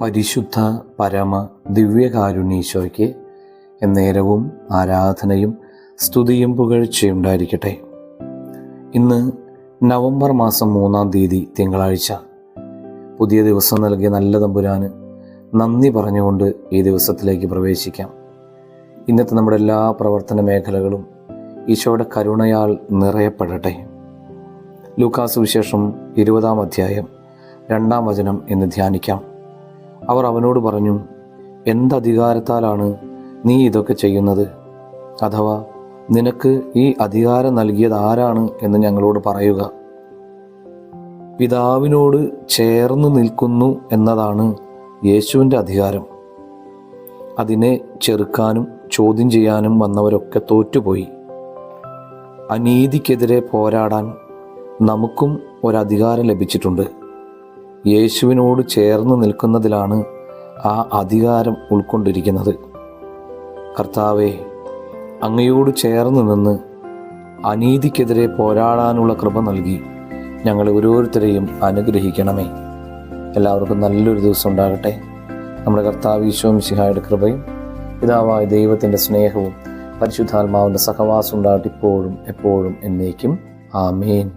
പരിശുദ്ധ പരമ ദിവ്യകാരുണ്യീശോയ്ക്ക് എന്നേരവും ആരാധനയും സ്തുതിയും പുകഴ്ചയുണ്ടായിരിക്കട്ടെ. ഇന്ന് നവംബർ മാസം മൂന്നാം തീയതി തിങ്കളാഴ്ച. പുതിയ ദിവസം നൽകിയ നല്ല തമ്പുരാന് നന്ദി പറഞ്ഞുകൊണ്ട് ഈ ദിവസത്തിലേക്ക് പ്രവേശിക്കാം. ഇന്നത്തെ നമ്മുടെ എല്ലാ പ്രവർത്തന മേഖലകളും ഈശോയുടെ കരുണയാൽ നിറയപ്പെടട്ടെ. ലൂക്കാസ് വിശേഷം ഇരുപതാം അധ്യായം രണ്ടാം വചനം എന്ന് ധ്യാനിക്കാം. അവർ അവനോട് പറഞ്ഞു എന്തധികാരത്താലാണ് നീ ഇതൊക്കെ ചെയ്യുന്നത്? അഥവാ നിനക്ക് ഈ അധികാരം നൽകിയത് ആരാണ് എന്ന് ഞങ്ങളോട് പറയുക. പിതാവിനോട് ചേർന്ന് നിൽക്കുന്നു എന്നതാണ് യേശുവിന്റെ അധികാരം. അതിനെ ചെറുക്കാനും ചോദ്യം ചെയ്യാനും വന്നവരൊക്കെ തോറ്റുപോയി. അനീതിക്കെതിരെ പോരാടാൻ നമുക്കും ഒരധികാരം ലഭിച്ചിട്ടുണ്ട്. യേശുവിനോട് ചേർന്ന് നിൽക്കുന്നതിലാണ് ആ അധികാരം ഉൾക്കൊണ്ടിരിക്കുന്നത്. കർത്താവെ അങ്ങയോട് ചേർന്ന് നിന്ന് അനീതിക്കെതിരെ പോരാടാനുള്ള കൃപ നൽകി ഞങ്ങളെ ഓരോരുത്തരെയും അനുഗ്രഹിക്കണമേ. എല്ലാവർക്കും നല്ലൊരു ദിവസം ഉണ്ടാകട്ടെ. നമ്മുടെ കർത്താവ് ഈശോം സിഹായുടെ കൃപയും പിതാവായ ദൈവത്തിന്റെ സ്നേഹവും പരിശുദ്ധാത്മാവിന്റെ സഹവാസം ഉണ്ടാകട്ടെ ഇപ്പോഴും എപ്പോഴും എന്നേക്കും. ആമേൻ.